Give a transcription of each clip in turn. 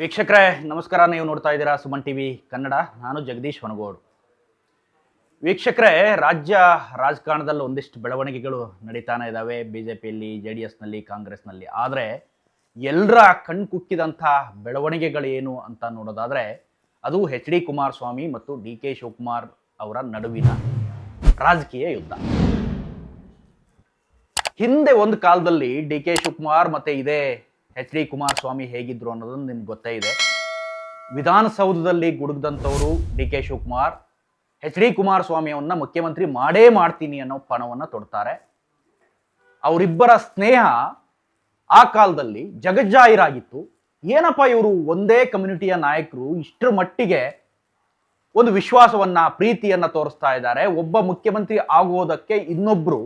ವೀಕ್ಷಕರೇ, ನಮಸ್ಕಾರ. ನೀವು ನೋಡ್ತಾ ಇದ್ದೀರಾ ಸುಮನ್ ಟಿವಿ ಕನ್ನಡ. ನಾನು ಜಗದೀಶ್ ವನಗೋಡು. ವೀಕ್ಷಕರೇ, ರಾಜ್ಯ ರಾಜಕಾರಣದಲ್ಲಿ ಒಂದಿಷ್ಟು ಬೆಳವಣಿಗೆಗಳು ನಡೀತಾನೆ ಇದ್ದಾವೆ ಬಿ ಜೆ ಪಿಯಲ್ಲಿ ಜೆ ಡಿ ಎಸ್ನಲ್ಲಿ ಕಾಂಗ್ರೆಸ್ನಲ್ಲಿ. ಆದರೆ ಎಲ್ಲರ ಕಣ್ಕುಕ್ಕಿದಂಥ ಬೆಳವಣಿಗೆಗಳೇನು ಅಂತ ನೋಡೋದಾದರೆ, ಅದು ಎಚ್ ಡಿ ಕುಮಾರಸ್ವಾಮಿ ಮತ್ತು ಡಿ ಕೆ ಶಿವಕುಮಾರ್ ಅವರ ನಡುವಿನ ರಾಜಕೀಯ ಯುದ್ಧ. ಹಿಂದೆ ಒಂದು ಕಾಲದಲ್ಲಿ ಡಿ ಕೆ ಶಿವಕುಮಾರ್ ಮತ್ತೆ ಇದೇ ಎಚ್ ಡಿ ಕುಮಾರಸ್ವಾಮಿ ಹೇಗಿದ್ರು ಅನ್ನೋದನ್ನು ನಿಮ್ಗೆ ಗೊತ್ತೇ ಇದೆ. ವಿಧಾನಸೌಧದಲ್ಲಿ ಗುಡುಗ್ದಂಥವರು D K Shivakumar, H D ಕುಮಾರಸ್ವಾಮಿಯವನ್ನ ಮುಖ್ಯಮಂತ್ರಿ ಮಾಡೇ ಮಾಡ್ತೀನಿ ಅನ್ನೋ ಪಣವನ್ನು ತೊಡ್ತಾರೆ. ಅವರಿಬ್ಬರ ಸ್ನೇಹ ಆ ಕಾಲದಲ್ಲಿ ಜಗಜ್ಜಾಹಿರಾಗಿತ್ತು. ಏನಪ್ಪ ಇವರು ಒಂದೇ ಕಮ್ಯುನಿಟಿಯ ನಾಯಕರು, ಇಷ್ಟರ ಮಟ್ಟಿಗೆ ಒಂದು ವಿಶ್ವಾಸವನ್ನ, ಪ್ರೀತಿಯನ್ನ ತೋರಿಸ್ತಾ ಇದ್ದಾರೆ. ಒಬ್ಬ ಮುಖ್ಯಮಂತ್ರಿ ಆಗೋದಕ್ಕೆ ಇನ್ನೊಬ್ರು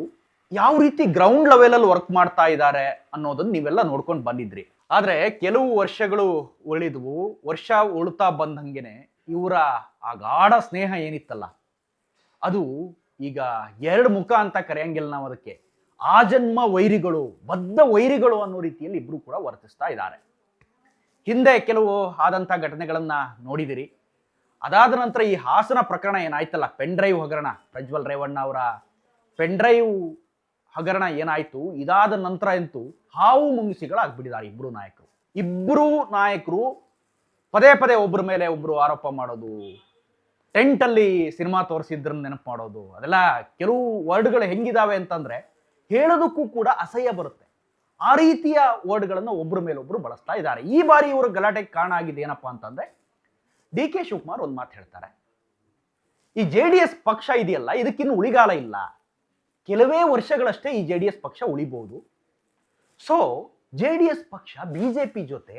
ಯಾವ ರೀತಿ ಗ್ರೌಂಡ್ ಲೆವೆಲಲ್ಲಿ ವರ್ಕ್ ಮಾಡ್ತಾ ಇದ್ದಾರೆ ಅನ್ನೋದನ್ನ ನೀವೆಲ್ಲ ನೋಡ್ಕೊಂಡು ಬಂದಿದ್ರಿ. ಆದರೆ ಕೆಲವು ವರ್ಷಗಳು ಉಳಿದ್ವು, ವರ್ಷ ಉಳ್ತಾ ಬಂದಂಗೆನೆ ಇವರ ಆ ಗಾಢ ಸ್ನೇಹ ಏನಿತ್ತಲ್ಲ, ಅದು ಈಗ ಎರಡು ಮುಖ ಅಂತ ಕರೆಯಂಗಿಲ್ಲ ನಾವು ಅದಕ್ಕೆ. ಆಜನ್ಮ ವೈರಿಗಳು, ಬದ್ಧ ವೈರಿಗಳು ಅನ್ನೋ ರೀತಿಯಲ್ಲಿ ಇಬ್ರು ಕೂಡ ವರ್ತಿಸ್ತಾ ಇದ್ದಾರೆ. ಹಿಂದೆ ಕೆಲವು ಆದಂಥ ಘಟನೆಗಳನ್ನ ನೋಡಿದಿರಿ. ಅದಾದ ನಂತರ ಈ ಹಾಸನ ಪ್ರಕರಣ ಏನಾಯ್ತಲ್ಲ, ಪೆನ್ ಡ್ರೈವ್ ಹಗರಣ, ಪ್ರಜ್ವಲ್ ರೇವಣ್ಣ ಅವರ ಪೆನ್ ಡ್ರೈವ್ ಹಗರಣ ಏನಾಯ್ತು? ಇದಾದ ನಂತರ ಅಂತೂ ಹಾವು ಮುಂಗಿಸಿಗಳಾಗ್ಬಿಟ್ಟಿದ್ದಾರೆ ಇಬ್ರು ನಾಯಕರು. ಇಬ್ರು ನಾಯಕರು ಪದೇ ಪದೇ ಒಬ್ಬರ ಮೇಲೆ ಒಬ್ಬರು ಆರೋಪ ಮಾಡೋದು, ಟೆಂಟಲ್ಲಿ ಸಿನಿಮಾ ತೋರಿಸಿದ್ರನ್ನ ನೆನಪು ಮಾಡೋದು, ಅದೆಲ್ಲ ಕೆಲವು ವರ್ಡ್ಗಳು ಹೆಂಗಿದಾವೆ ಅಂತಂದ್ರೆ ಹೇಳೋದಕ್ಕೂ ಕೂಡ ಅಸಹ್ಯ ಬರುತ್ತೆ. ಆ ರೀತಿಯ ವರ್ಡ್ಗಳನ್ನು ಒಬ್ಬರ ಮೇಲೆ ಒಬ್ರು ಬಳಸ್ತಾ ಇದ್ದಾರೆ. ಈ ಬಾರಿ ಇವರು ಗಲಾಟೆಗೆ ಕಾರಣ ಆಗಿದೆ ಏನಪ್ಪಾ ಅಂತಂದ್ರೆ ಡಿ ಕೆ ಶಿವಕುಮಾರ್ ಒಂದು ಮಾತು ಹೇಳ್ತಾರೆ. ಈ ಜೆ ಡಿ ಎಸ್ ಪಕ್ಷ ಇದೆಯಲ್ಲ, ಇದಕ್ಕಿನ್ನು ಉಳಿಗಾಲ ಇಲ್ಲ. ಕೆಲವೇ ವರ್ಷಗಳಷ್ಟೇ ಈ ಜೆ ಡಿ ಎಸ್ ಪಕ್ಷ ಉಳಿಬಹುದು ಸೊ ಜೆ ಡಿ ಎಸ್ ಪಕ್ಷ ಬಿಜೆಪಿ ಜೊತೆ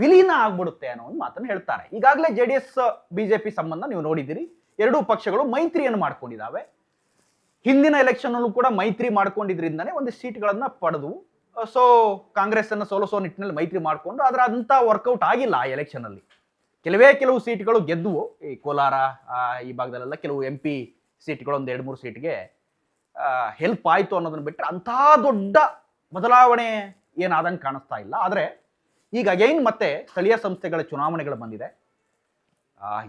ವಿಲೀನ ಆಗ್ಬಿಡುತ್ತೆ ಅನ್ನೋ ಒಂದು ಮಾತನ್ನು ಹೇಳ್ತಾರೆ. ಈಗಾಗಲೇ ಜೆ ಡಿ ಎಸ್ ಬಿಜೆಪಿ ಸಂಬಂಧ ನೀವು ನೋಡಿದ್ದೀರಿ. ಎರಡೂ ಪಕ್ಷಗಳು ಮೈತ್ರಿಯನ್ನು ಮಾಡ್ಕೊಂಡಿದ್ದಾವೆ. ಹಿಂದಿನ ಎಲೆಕ್ಷನ್ ಕೂಡ ಮೈತ್ರಿ ಮಾಡ್ಕೊಂಡಿದ್ರಿಂದನೇ ಒಂದು ಸೀಟ್ಗಳನ್ನು ಪಡೆದು ಸೊ ಕಾಂಗ್ರೆಸ್ ಅನ್ನು ಸೋಲಿಸೋ ನಿಟ್ಟಿನಲ್ಲಿ ಮೈತ್ರಿ ಮಾಡಿಕೊಂಡು, ಆದ್ರೆ ಅಂತ ವರ್ಕೌಟ್ ಆಗಿಲ್ಲ ಆ ಎಲೆಕ್ಷನ್ ಅಲ್ಲಿ ಕೆಲವೇ ಕೆಲವು ಸೀಟ್ಗಳು ಗೆದ್ದುವು. ಈ ಕೋಲಾರ ಈ ಭಾಗದಲ್ಲೆಲ್ಲ ಕೆಲವು ಎಂ ಪಿ ಸೀಟ್ಗಳು ಒಂದು ಎರಡು ಮೂರು ಸೀಟ್ಗೆ ಹೆಲ್ಪ್ ಆಯಿತು ಅನ್ನೋದನ್ನು ಬಿಟ್ಟರೆ ಅಂಥ ದೊಡ್ಡ ಬದಲಾವಣೆ ಏನಾದಂಗೆ ಕಾಣಿಸ್ತಾ ಇಲ್ಲ. ಆದರೆ ಈಗ ಅಗೈನ್ ಮತ್ತೆ ಸ್ಥಳೀಯ ಸಂಸ್ಥೆಗಳ ಚುನಾವಣೆಗಳು ಬಂದಿದೆ.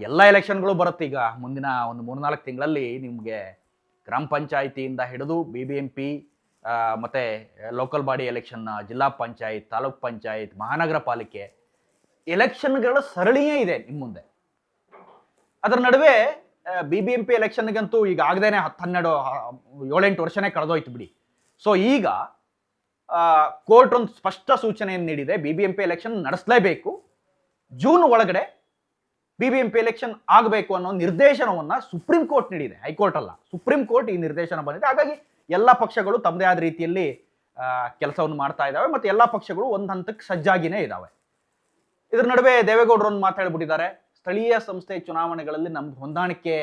ಎಲ್ಲ ಎಲೆಕ್ಷನ್ಗಳು ಬರುತ್ತೆ ಈಗ. ಮುಂದಿನ ಒಂದು ಮೂರ್ನಾಲ್ಕು ತಿಂಗಳಲ್ಲಿ ನಿಮಗೆ ಗ್ರಾಮ ಪಂಚಾಯಿತಿಯಿಂದ ಹಿಡಿದು ಬಿ ಬಿ ಎಂ ಪಿ ಮತ್ತು ಲೋಕಲ್ ಬಾಡಿ ಎಲೆಕ್ಷನ್ ಜಿಲ್ಲಾ ಪಂಚಾಯತ್, ತಾಲೂಕ್ ಪಂಚಾಯತ್, ಮಹಾನಗರ ಪಾಲಿಕೆ ಎಲೆಕ್ಷನ್ಗಳ ಸರಣಿಯೇ ಇದೆ ನಿಮ್ಮ ಮುಂದೆ. ಅದರ ನಡುವೆ ಬಿ ಬಿ ಎಂ ಪಿ ಎಲೆಕ್ಷನ್ಗಂತೂ ಈಗ ಆಗದೇನೆ ಹತ್ತು ಹನ್ನೆರಡು ಏಳೆಂಟು ವರ್ಷನೇ ಕಳೆದೋಯ್ತು ಬಿಡಿ. ಸೊ ಈಗ ಕೋರ್ಟ್ ಒಂದು ಸ್ಪಷ್ಟ ಸೂಚನೆಯನ್ನು ನೀಡಿದೆ B B M P election ನಡೆಸಲೇಬೇಕು. June ಒಳಗಡೆ B B M P election ಆಗಬೇಕು ಅನ್ನೋ ನಿರ್ದೇಶನವನ್ನು ಸುಪ್ರೀಂ ಕೋರ್ಟ್ ನೀಡಿದೆ ಹೈಕೋರ್ಟ್ ಅಲ್ಲ. ಸುಪ್ರೀಂ ಕೋರ್ಟ್ ಈ ನಿರ್ದೇಶನ ಬಂದಿದೆ. ಹಾಗಾಗಿ ಎಲ್ಲ ಪಕ್ಷಗಳು ತಮ್ಮದೇ ಆದ ರೀತಿಯಲ್ಲಿ ಕೆಲಸವನ್ನು ಮಾಡ್ತಾ ಇದ್ದಾವೆ ಮತ್ತು ಎಲ್ಲ ಪಕ್ಷಗಳು ಒಂದು ಹಂತಕ್ಕೆ ಸಜ್ಜಾಗಿನೇ ಇದ್ದಾವೆ. ಇದ್ರ ನಡುವೆ ದೇವೇಗೌಡರು ಒಂದು ಮಾತು ಹೇಳ್ಬಿಟ್ಟಿದ್ದಾರೆ ಸ್ಥಳೀಯ ಸಂಸ್ಥೆ ಚುನಾವಣೆಗಳಲ್ಲಿ ನಮ್ಗೆ ಹೊಂದಾಣಿಕೆ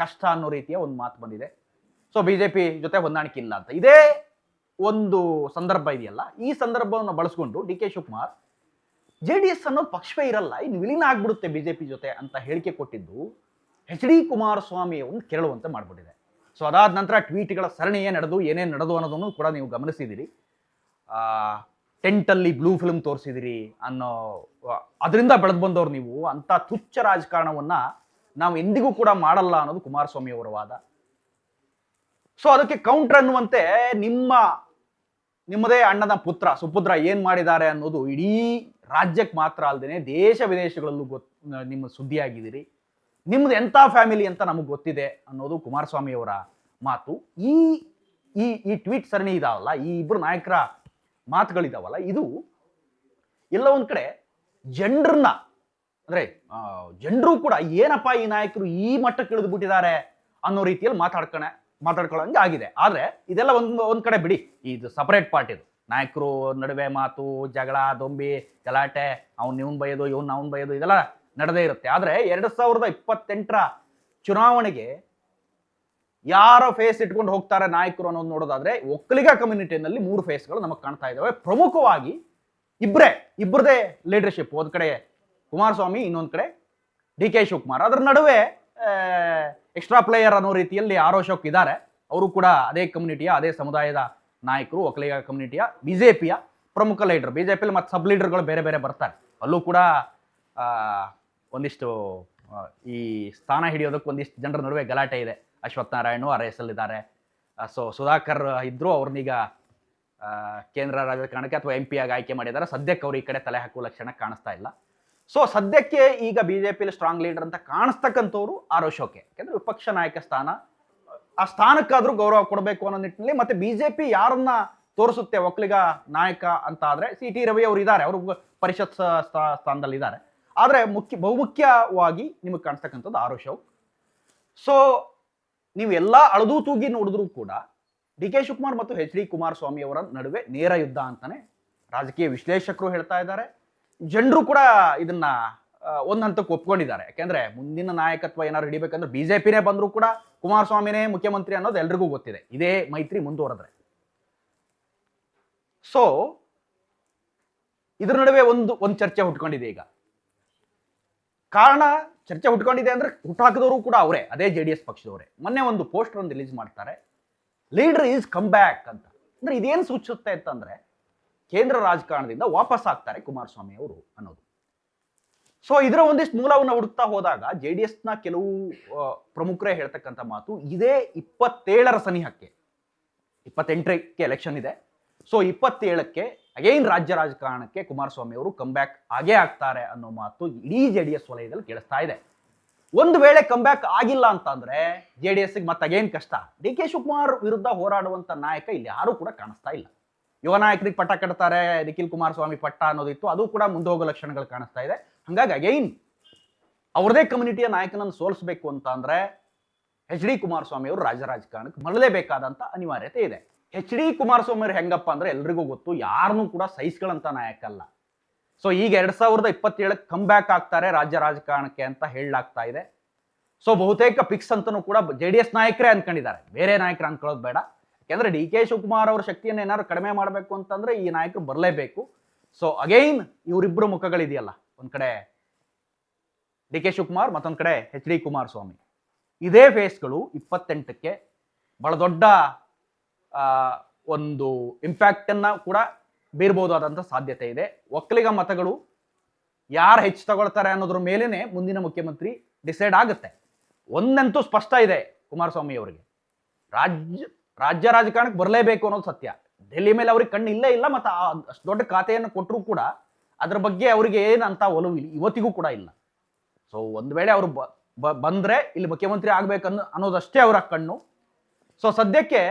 ಕಷ್ಟ ಅನ್ನೋ ರೀತಿಯ ಒಂದು ಮಾತು ಬಂದಿದೆ. ಸೊ ಬಿಜೆಪಿ ಜೊತೆ ಹೊಂದಾಣಿಕೆ ಇಲ್ಲ ಅಂತ. ಇದೇ ಒಂದು ಸಂದರ್ಭ ಇದೆಯಲ್ಲ. ಈ ಸಂದರ್ಭವನ್ನು ಬಳಸ್ಕೊಂಡು D K Shivakumar, J D S ಅನ್ನೋ ಪಕ್ಷವೇ ಇರಲ್ಲ, ಇನ್ನು ವಿಲೀನ ಆಗ್ಬಿಡುತ್ತೆ ಬಿಜೆಪಿ ಜೊತೆ ಅಂತ ಹೇಳಿಕೆ ಕೊಟ್ಟಿದ್ದು ಎಚ್ ಡಿ ಕುಮಾರಸ್ವಾಮಿ ಒಂದು ಕೆರಳುವಂತೆ ಮಾಡಿಬಿಟ್ಟಿದೆ. ಸೊ ಅದಾದ ನಂತರ ಟ್ವೀಟ್ಗಳ ಸರಣಿ ಏನು ನಡೆದು ಏನೇನು ನಡೆದು ಅನ್ನೋದನ್ನು ಕೂಡ ನೀವು ಗಮನಿಸಿದಿರಿ ಟೆಂಟಲ್ಲಿ ಬ್ಲೂ ಫಿಲ್ಮ್ ತೋರಿಸಿದಿರಿ ಅನ್ನೋ ಅದರಿಂದ ಬೆಳೆದು ಬಂದವ್ರು ನೀವು ಅಂತ ತುಚ್ಛ ರಾಜಕಾರಣವನ್ನ ನಾವು ಎಂದಿಗೂ ಕೂಡ ಮಾಡಲ್ಲ ಅನ್ನೋದು ಕುಮಾರಸ್ವಾಮಿ ಅವರ ವಾದ. ಸೊ ಅದಕ್ಕೆ ಕೌಂಟರ್ ಅನ್ನುವಂತೆ ನಿಮ್ಮ, ನಿಮ್ಮದೇ ಅಣ್ಣನ ಪುತ್ರ, ಸುಪುತ್ರ ಏನ್ ಮಾಡಿದ್ದಾರೆ ಅನ್ನೋದು ಇಡೀ ರಾಜ್ಯಕ್ಕೆ ಮಾತ್ರ ಅಲ್ಲದೇನೆ ದೇಶ ವಿದೇಶಗಳಲ್ಲೂ ಗೊತ್, ನಿಮ್ಮ ಸುದ್ದಿಯಾಗಿದ್ದೀರಿ. ನಿಮ್ದು ಎಂಥ ಫ್ಯಾಮಿಲಿ ಅಂತ ನಮಗೆ ಗೊತ್ತಿದೆ ಅನ್ನೋದು ಕುಮಾರಸ್ವಾಮಿ ಅವರ ಮಾತು. ಈ ಈ ಈ ಟ್ವೀಟ್ ಸರಣಿ ಇದಾವಲ್ಲ ಈ ಇಬ್ಬರು ನಾಯಕರ ಮಾತುಗಳಿದಾವಲ್ಲ, ಇದು ಎಲ್ಲ ಒಂದು ಕಡೆ ಜನರನ್ನ, ಅಂದ್ರೆ ಜನರು ಕೂಡ ಏನಪ್ಪ ಈ ನಾಯಕರು ಈ ಮಟ್ಟಕ್ಕೆ ಇಳಿದು ಬಿಟ್ಟಿದ್ದಾರೆ ಅನ್ನೋ ರೀತಿಯಲ್ಲಿ ಮಾತಾಡ್ಕೊಳ ಮಾತಾಡ್ಕೊಳ್ಳೋಂಗೆ ಆಗಿದೆ. ಆದ್ರೆ ಇದೆಲ್ಲ ಒಂದು ಒಂದು ಕಡೆ ಬಿಡಿ, ಇದು ಸಪರೇಟ್ ಪಾರ್ಟ್ ಇದು. ನಾಯಕರು ನಡುವೆ ಮಾತು, ಜಗಳ, ದೊಂಬಿ, ಗಲಾಟೆ, ಅವ್ನು ಇವ್ನ್ ಬೈಯೋದು, ಇವ್ನು ಅವ್ನು ಬಯೋದು, ಇದೆಲ್ಲ ನಡೆದೇ ಇರುತ್ತೆ. ಆದ್ರೆ ಎರಡು ಸಾವಿರದ ಇಪ್ಪತ್ತೆಂಟರ ಚುನಾವಣೆಗೆ ಯಾರ ಫೇಸ್ ಇಟ್ಕೊಂಡು ಹೋಗ್ತಾರೆ ನಾಯಕರು ಅನ್ನೋದು ನೋಡೋದಾದ್ರೆ ಒಕ್ಕಲಿಗ ಕಮ್ಯುನಿಟಿನಲ್ಲಿ ಮೂರು ಫೇಸ್ಗಳು ನಮಗೆ ಕಾಣ್ತಾ ಇದ್ದಾವೆ ಪ್ರಮುಖವಾಗಿ ಇಬ್ಬರೇ ಇಬ್ಬರದೇ ಲೀಡರ್ಶಿಪ್ ಒಂದು ಕಡೆ ಕುಮಾರಸ್ವಾಮಿ, ಇನ್ನೊಂದು ಕಡೆ ಡಿ ಕೆ ಶಿವಕುಮಾರ್. ಅದರ ನಡುವೆ ಎಕ್ಸ್ಟ್ರಾ ಪ್ಲೇಯರ್ ಅನ್ನೋ ರೀತಿಯಲ್ಲಿ ಆರೋ ಶೋಕ್ ಇದ್ದಾರೆ. ಅವರು ಕೂಡ ಅದೇ ಕಮ್ಯುನಿಟಿಯ, ಅದೇ ಸಮುದಾಯದ ನಾಯಕರು, ಒಕ್ಕಲಿಗ ಕಮ್ಯುನಿಟಿಯ ಪಿಯ ಪ್ರಮುಖ ಲೀಡರ್ ಬಿಜೆಪಿಯಲ್ಲಿ ಮತ್ತು ಸಬ್ ಲೀಡರ್ಗಳು ಬೇರೆ ಬೇರೆ ಬರ್ತಾರೆ. ಅಲ್ಲೂ ಕೂಡ ಒಂದಿಷ್ಟು ಈ ಸ್ಥಾನ ಹಿಡಿಯೋದಕ್ಕೆ ಒಂದಿಷ್ಟು ಜನರ ನಡುವೆ ಗಲಾಟೆ ಇದೆ. ಅಶ್ವಥ್ ನಾರಾಯಣು ಆರ್ ಎಸ್ ಇದ್ದಾರೆ ಸೊ ಸುಧಾಕರ್ ಇದ್ರು ಅವ್ರನ್ನೀಗ ಕೇಂದ್ರ ರಾಜಕಾರಣಕ್ಕೆ ಅಥವಾ ಎಂ ಪಿ ಆಗಿ ಆಯ್ಕೆ ಮಾಡಿದ್ದಾರೆ. ಸದ್ಯಕ್ಕೆ ಅವ್ರು ಈ ಕಡೆ ತಲೆ ಹಾಕುವ ಲಕ್ಷಣ ಕಾಣಿಸ್ತಾ ಇಲ್ಲ. ಸೊ ಸದ್ಯಕ್ಕೆ ಈಗ ಬಿಜೆಪಿಯಲ್ಲಿ ಸ್ಟ್ರಾಂಗ್ ಲೀಡರ್ ಅಂತ ಕಾಣಿಸ್ತಕ್ಕಂಥವ್ರು ಆರ್ ಅಶೋಕೆ ಯಾಕಂದ್ರೆ ವಿಪಕ್ಷ ನಾಯಕ ಸ್ಥಾನ, ಆ ಸ್ಥಾನಕ್ಕಾದ್ರೂ ಗೌರವ ಕೊಡಬೇಕು ಅನ್ನೋ ನಿಟ್ಟಿನಲ್ಲಿ ಮತ್ತೆ ಬಿಜೆಪಿ ಯಾರನ್ನ ತೋರಿಸುತ್ತೆ ಒಕ್ಕಲಿಗ ನಾಯಕ ಅಂತ ಆದ್ರೆ ಸಿ ಟಿ ರವಿ ಅವರು ಇದ್ದಾರೆ. ಅವರು ಪರಿಷತ್ ಸ್ಥಾನದಲ್ಲಿ ಇದ್ದಾರೆ ಆದ್ರೆ ಮುಖ್ಯ, ಬಹುಮುಖ್ಯವಾಗಿ ನಿಮಗೆ ಕಾಣಿಸ್ತಕ್ಕಂಥದ್ದು ಆರ್ ಅಶೋಕ್ ಸೊ ನೀವು ಎಲ್ಲ ಅಳದು ತೂಗಿ ನೋಡಿದ್ರೂ ಕೂಡ ಡಿ ಕೆ ಶಿವಕುಮಾರ್ ಮತ್ತು ಎಚ್ ಡಿ ಕುಮಾರಸ್ವಾಮಿ ಅವರ ನಡುವೆ ನೇರ ಯುದ್ಧ ಅಂತಾನೆ ರಾಜಕೀಯ ವಿಶ್ಲೇಷಕರು ಹೇಳ್ತಾ ಇದ್ದಾರೆ. ಜನರು ಕೂಡ ಇದನ್ನ ಒಂದು ಒಂದ್ ಹಂತಕ್ಕೆ ಒಪ್ಕೊಂಡಿದ್ದಾರೆ. ಯಾಕೆಂದ್ರೆ ಮುಂದಿನ ನಾಯಕತ್ವ ಏನಾದ್ರು ಹಿಡಿಬೇಕಂದ್ರೆ ಬಿಜೆಪಿನೇ ಬಂದರೂ ಕೂಡ ಕುಮಾರಸ್ವಾಮಿನೇ ಮುಖ್ಯಮಂತ್ರಿ ಅನ್ನೋದು ಎಲ್ರಿಗೂ ಗೊತ್ತಿದೆ. ಇದೇ ಮೈತ್ರಿ ಮುಂದುವರೆದ್ರೆ. ಸೊ ಇದ್ರ ನಡುವೆ ಒಂದು ಒಂದು ಚರ್ಚೆ ಹುಟ್ಕೊಂಡಿದೆ ಈಗ. ಕಾರಣ ಚರ್ಚೆ ಹುಟ್ಕೊಂಡಿದೆ ಅಂದ್ರೆ ಹುಟ್ಟಾಕಿದವರು ಕೂಡ ಅವರೇ, ಅದೇ ಜೆ ಡಿ ಎಸ್ ಪಕ್ಷದವರೇ. ಮೊನ್ನೆ ಒಂದು ಪೋಸ್ಟರ್ ಒಂದು ರಿಲೀಸ್ ಮಾಡ್ತಾರೆ. ಲೀಡರ್ ಈಸ್ ಕಮ್ ಬ್ಯಾಕ್ ಅಂತ. ಅಂದ್ರೆ ಇದೇನು ಸೂಚಿಸುತ್ತೆ ಅಂತಂದ್ರೆ ಕೇಂದ್ರ ರಾಜಕಾರಣದಿಂದ ವಾಪಸ್ ಆಗ್ತಾರೆ ಕುಮಾರಸ್ವಾಮಿ ಅವರು ಅನ್ನೋದು. ಸೊ ಇದರ ಒಂದಿಷ್ಟು ಮೂಲವನ್ನು ಹುಡುಕ್ತಾ ಹೋದಾಗ ಜೆ ಡಿ ಎಸ್ನ ಕೆಲವು ಪ್ರಮುಖರೇ ಹೇಳ್ತಕ್ಕಂಥ ಮಾತು ಇದೇ ಇಪ್ಪತ್ತೇಳರ ಸನಿಹಕ್ಕೆ ಇಪ್ಪತ್ತೆಂಟಕ್ಕೆ ಎಲೆಕ್ಷನ್ ಇದೆ. ಸೊ ಇಪ್ಪತ್ತೇಳಕ್ಕೆ ಅಗೈನ್ ರಾಜ್ಯ ರಾಜಕಾರಣಕ್ಕೆ ಕುಮಾರಸ್ವಾಮಿ ಅವರು ಬ್ಯಾಕ್ ಆಗೇ ಆಗ್ತಾರೆ ಅನ್ನೋ ಮಾತು ಇಡೀ ಜೆ ಡಿ ಎಸ್ ವಲಯದಲ್ಲಿ ಕೇಳಿಸ್ತಾ ಇದೆ. ಒಂದು ವೇಳೆ ಬ್ಯಾಕ್ ಆಗಿಲ್ಲ ಅಂತಂದ್ರೆ ಜೆ ಡಿ ಎಸ್ಗೆ ಮತ್ತೆ ಅಗೇನ್ ಕಷ್ಟ. ಡಿ ಕೆ ಶಿವಕುಮಾರ್ ವಿರುದ್ಧ ಹೋರಾಡುವಂತ ನಾಯಕ ಇಲ್ಲಿ ಯಾರು ಕೂಡ ಕಾಣಿಸ್ತಾ ಇಲ್ಲ. ಯುವ ನಾಯಕರಿಗೆ ಪಟ್ಟ ಕಟ್ತಾರೆ, ನಿಖಿಲ್ ಕುಮಾರಸ್ವಾಮಿ ಪಟ್ಟ ಅನ್ನೋದಿತ್ತು, ಅದು ಕೂಡ ಮುಂದೆ ಹೋಗೋ ಲಕ್ಷಣಗಳು ಕಾಣಿಸ್ತಾ ಇದೆ. ಹಂಗಾಗಿ ಅಗೈನ್ ಅವ್ರದೇ ಕಮ್ಯುನಿಟಿಯ ನಾಯಕನನ್ನು ಸೋಲಿಸಬೇಕು ಅಂತ ಅಂದ್ರೆ ಎಚ್ ಡಿ ಕುಮಾರಸ್ವಾಮಿ ಅವರು ರಾಜ್ಯ ರಾಜಕಾರಣಕ್ಕೆ ಮರಳಲೇಬೇಕಾದಂತ ಅನಿವಾರ್ಯತೆ ಇದೆ. ಎಚ್ ಡಿ ಕುಮಾರಸ್ವಾಮಿ ಹೆಂಗಪ್ಪ ಅಂದ್ರೆ ಎಲ್ರಿಗೂ ಗೊತ್ತು ಯಾರನ್ನೂ ಕೂಡ ಸಹಿಸ್ಗಳಂತ ನಾಯಕ ಅಲ್ಲ. ಸೊ ಈಗ ಎರಡ್ ಸಾವಿರದ ಇಪ್ಪತ್ತೇಳಕ್ಕೆ ಕಮ್ ಬ್ಯಾಕ್ ಆಗ್ತಾರೆ ರಾಜ್ಯ ರಾಜಕಾರಣಕ್ಕೆ ಅಂತ ಹೇಳಲಾಗ್ತಾ ಇದೆ. ಸೊ ಬಹುತೇಕ ಪಿಕ್ಸ್ ಅಂತನೂ ಕೂಡ ಜೆ ಡಿ ಎಸ್ ನಾಯಕರೇ ಅನ್ಕೊಂಡಿದ್ದಾರೆ. ಬೇರೆ ನಾಯಕರು ಅನ್ಕೊಳ್ಳೋದು ಬೇಡ. ಯಾಕೆಂದ್ರೆ ಡಿ ಕೆ ಶಿವಕುಮಾರ್ ಅವರ ಶಕ್ತಿಯನ್ನು ಏನಾದ್ರು ಕಡಿಮೆ ಮಾಡಬೇಕು ಅಂತಂದ್ರೆ ಈ ನಾಯಕರು ಬರಲೇಬೇಕು. ಸೊ ಅಗೈನ್ ಇವರಿಬ್ಬರು ಮುಖಗಳಿದೆಯಲ್ಲ. ಒಂದ್ ಕಡೆ ಡಿ ಕೆ ಶಿವಕುಮಾರ್, ಮತ್ತೊಂದ್ ಕಡೆ ಎಚ್ ಡಿ ಕುಮಾರಸ್ವಾಮಿ. ಇದೇ ಫೇಸ್ಗಳು ಇಪ್ಪತ್ತೆಂಟಕ್ಕೆ ಬಹಳ ದೊಡ್ಡ ಒಂದು ಇಂಪ್ಯಾಕ್ಟ್ ಅನ್ನ ಕೂಡ ಬೀರ್ಬೋದಾದಂಥ ಸಾಧ್ಯತೆ ಇದೆ. ಒಕ್ಕಲಿಗ ಮತಗಳು ಯಾರು ಹೆಚ್ಚು ತಗೊಳ್ತಾರೆ ಅನ್ನೋದ್ರ ಮೇಲೇ ಮುಂದಿನ ಮುಖ್ಯಮಂತ್ರಿ ಡಿಸೈಡ್ ಆಗುತ್ತೆ. ಒಂದಂತೂ ಸ್ಪಷ್ಟ ಇದೆ ಕುಮಾರಸ್ವಾಮಿ ಅವರಿಗೆ. ರಾಜ್ಯ ರಾಜ್ಯ ರಾಜಕಾರಣಕ್ಕೆ ಬರಲೇಬೇಕು ಅನ್ನೋದು ಸತ್ಯ. ಡೆಲ್ಲಿ ಮೇಲೆ ಅವ್ರಿಗೆ ಕಣ್ಣು ಇಲ್ಲೇ ಇಲ್ಲ ಮತ್ತು ಅಷ್ಟು ದೊಡ್ಡ ಖಾತೆಯನ್ನು ಕೊಟ್ಟರೂ ಕೂಡ ಅದ್ರ ಬಗ್ಗೆ ಅವರಿಗೆ ಏನಂತ ಒಲವು ಇವತ್ತಿಗೂ ಕೂಡ ಇಲ್ಲ. ಸೊ ಒಂದು ವೇಳೆ ಅವರು ಬಂದ್ರೆ ಇಲ್ಲಿ ಮುಖ್ಯಮಂತ್ರಿ ಆಗ್ಬೇಕನ್ನೋ ಅನ್ನೋದಷ್ಟೇ ಅವರ ಕಣ್ಣು. ಸೊ ಸದ್ಯಕ್ಕೆ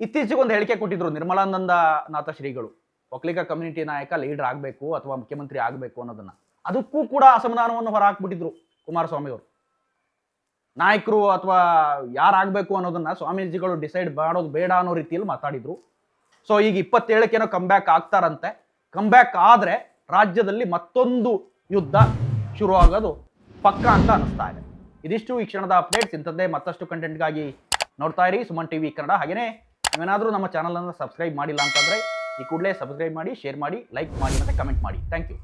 ಇತ್ತೀಚೆಗೆ ಒಂದು ಹೇಳಿಕೆ ಕೊಟ್ಟಿದ್ರು ನಿರ್ಮಲಾನಂದ ನಾಥ ಶ್ರೀಗಳು. ಒಕ್ಕಲಿಗ ಕಮ್ಯುನಿಟಿ ನಾಯಕ ಲೀಡರ್ ಆಗಬೇಕು ಅಥವಾ ಮುಖ್ಯಮಂತ್ರಿ ಆಗಬೇಕು ಅನ್ನೋದನ್ನ. ಅದಕ್ಕೂ ಕೂಡ ಅಸಮಾಧಾನವನ್ನು ಹೊರಹಾಕ್ಬಿಟ್ಟಿದ್ರು ಕುಮಾರಸ್ವಾಮಿ ಅವರು ನಾಯಕರು ಅಥವಾ ಯಾರಾಗಬೇಕು ಅನ್ನೋದನ್ನ ಸ್ವಾಮೀಜಿಗಳು ಡಿಸೈಡ್ ಮಾಡೋದು ಬೇಡ ಅನ್ನೋ ರೀತಿಯಲ್ಲಿ ಮಾತಾಡಿದ್ರು. ಸೊ ಈಗ ಇಪ್ಪತ್ತೇಳಕ್ಕೇನೋ ಬ್ಯಾಕ್ ಆಗ್ತಾರಂತೆ. ಬ್ಯಾಕ್ ಆದ್ರೆ ರಾಜ್ಯದಲ್ಲಿ ಮತ್ತೊಂದು ಯುದ್ಧ ಶುರು ಆಗೋದು ಪಕ್ಕ ಅಂತ ಅನಿಸ್ತಾ ಇದೆ. ಇದಿಷ್ಟು ಈ ಕ್ಷಣದ ಅಪ್ಡೇಟ್ಸ್ ಇಂಥದ್ದೇ ಮತ್ತಷ್ಟು ಕಂಟೆಂಟ್ಗಾಗಿ ನೋಡ್ತಾ ಇರಿ. ಸುಮನ್ ಟಿವಿ ಕನ್ನಡ. ಹಾಗೇನೇ ನೀವೇನಾದರೂ ನಮ್ಮ ಚಾನಲನ್ನು ಸಬ್ಸ್ಕ್ರೈಬ್ ಮಾಡಿಲ್ಲ ಅಂತಂದರೆ ಈ ಕೂಡಲೇ ಸಬ್ಸ್ಕ್ರೈಬ್ ಮಾಡಿ ಶೇರ್ ಮಾಡಿ ಲೈಕ್ ಮಾಡಿ ಮತ್ತು ಕಮೆಂಟ್ ಮಾಡಿ. Thank you